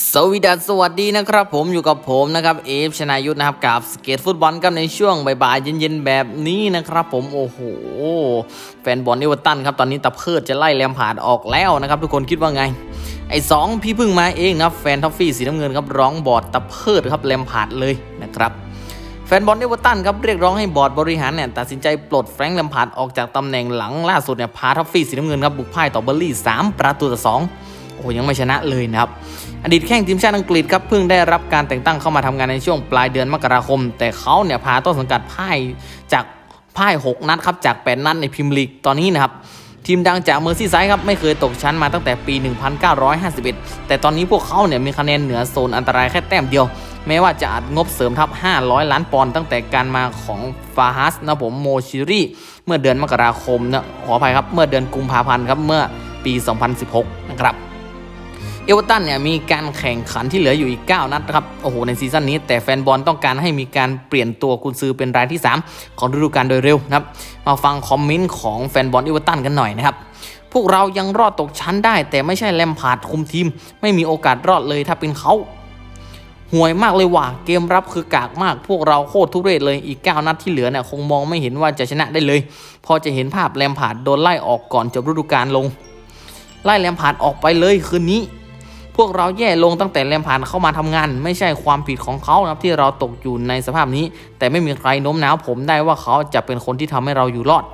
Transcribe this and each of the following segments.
สวีดัสสวัสดีนะครับผมอยู่กับผมนะครับเอฟชนายุทธนะครับกับสเก็ตฟุตบอลกันในช่วงบ่ายๆเย็นๆแบบนี้นะครับผมโอ้โหแฟนบอลเอเวอร์ตันครับตอนนี้ตะเพิดจะไล่แลมผาดออกแล้วนะครับ ทุกคนคิดว่าไง ไอ้สองพี่พึ่งมาเองนะแฟนท็อฟฟี่สีน้ำเงินครับร้องบอดตะเพิดครับแลมผาดเลยนะครับแฟนบอลเอเวอร์ตันครับเรียกร้องให้บอร์ดบริหารเนี่ยตัดสินใจปลดแฟรงค์แลมพาร์ดออกจากตำแหน่งหลังล่าสุดเนี่ยพาท็อฟฟี่สีน้ำเงินครับบุกพ่ายต่อเบอร์ลี่3ประตูต่อ2 โอ้โหยังไม่ชนะเลยนะครับอดีตแข้งทีมชาติอังกฤษครับเพิ่งได้รับการแต่งตั้งเข้ามาทำงานในช่วงปลายเดือนมกราคม แต่เขาเนี่ยพาต้นสังกัดพ่ายจากพ่าย 6 นัดครับจาก 8 นัดในพรีเมียร์ลีกตอนนี้นะครับทีมดังจากเมอร์ซี่ไซด์ครับไม่เคยตกชั้นมาตั้งแต่ปี 1951 แต่ตอนนี้พวกเขาเนี่ยมีคะแนนเหนือโซนอันตรายแค่แต้มเดียว แม้ว่าจะอัดงบเสริมทัพ 500 ล้านปอนด์ตั้งแต่การมาของฟาฮัสนะผมโมชิรีเมื่อเดือนมกราคมนะขออภัยครับ เมื่อเดือนกุมภาพันธ์ครับเมื่อปี 2016 นะครับ เอเวอร์ตันเนี่ยมีการแข่งขันที่เหลืออยู่อีก 9 นัดครับ โอ้โห ในซีซั่นนี้ แต่แฟนบอลต้องการให้มีการเปลี่ยนตัวกุนซือเป็นรายที่ 3 ของฤดูกาลโดยเร็วนะครับ มาฟังคอมเมนต์ของแฟนบอลเอเวอร์ตันกันหน่อยนะครับพวกเรายังรอดตกชั้นได้ แต่ไม่ใช่แลมพาร์ดคุมทีม ไม่มีโอกาสรอดเลยถ้าเป็นเขาห่วยมากเลยว่ะเกมรับคือกากมาก พวกเราโคตรทุเรศเลยอีก 9 นัดที่เหลือเนี่ยคงมองไม่เห็นว่าจะชนะได้เลย พอจะเห็นภาพแลมพาร์ดโดนไล่ออกก่อนจบฤดูกาลลง ไล่แลมพาร์ดออกไปเลยคืนนี้ พวกเราแย่ลงตั้งแต่แลมพาร์ดเข้ามาทำงาน ไม่ใช่ความผิดของเขานะครับที่เราตกอยู่ในสภาพนี้ แต่ไม่มีใครโน้มน้าวผมได้ว่าเขาจะเป็นคนที่ทำให้เราอยู่รอด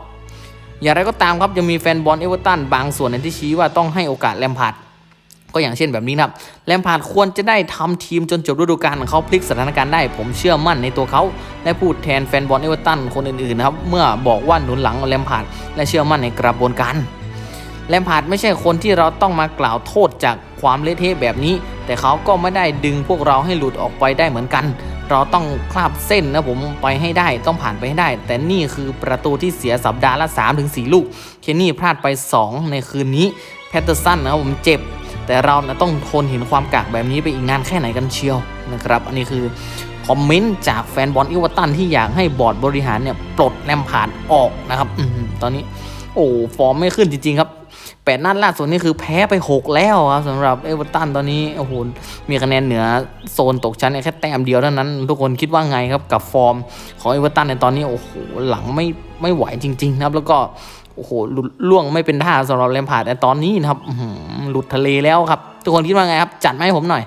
อย่างไรก็ตามครับยังมีแฟนบอลเอเวอร์ตันบางส่วนในที่ชี้ว่าต้องให้โอกาสแลมพาร์ดก็อย่างเช่นแบบนี้นะครับแลมพาร์ดควรจะได้ทำทีมจนจบฤดูกาลของเขาพลิกสถานการณ์ได้ ผมเชื่อมั่นในตัวเขาและพูดแทนแฟนบอลเอเวอร์ตันคนอื่นๆนะครับเมื่อบอกว่าหนุนหลังแลมพาร์ดและเชื่อมั่นในกระบวนการ แลมพาร์ดไม่ใช่คนที่เราต้องมากล่าวโทษจากความเละเทะแบบนี้ แต่เขาก็ไม่ได้ดึงพวกเราให้หลุดออกไปได้เหมือนกัน เราต้องคลาบเส้นนะผมไปให้ได้ต้องผ่านไปให้ได้ แต่นี่คือประตูที่เสียสัปดาห์ละ 3-4 ลูก เคนนี่พลาดไป 2 ในคืนนี้แพตเตอร์สันนะครับผมเจ็บ แต่เรานะต้องทนเห็นความกากแบบนี้ไปอีกนานแค่ไหนกันเชียวนะครับอันนี้คือคอมเมนต์จากแฟนบอลอีเวตันที่อยากให้บอร์ดบริหารเนี่ยปลดแลมพาร์ดออกนะครับอตอนนี้โอ้ฟอร์มไม่ขึ้นจริงๆครับ แปดนัดล่าสุดนี่คือแพ้ไป 6 แล้วครับสำหรับเอเวอร์ตันตอนนี้โอ้โหมีคะแนนเหนือโซนตกชั้นแค่แต้มเดียวเท่านั้น ทุกคนคิดว่าไงครับกับฟอร์มของเอเวอร์ตันในตอนนี้โอ้โหหลังไม่ไม่ไหวจริงๆนะครับแล้วก็โอ้โหหลุดล่วงไม่เป็นท่าสำหรับเลมพาร์ดในตอนนี้นะครับอื้อหือหลุดทะเลแล้วครับ ทุกคนคิดว่าไงครับ จัดมาให้ผมหน่อย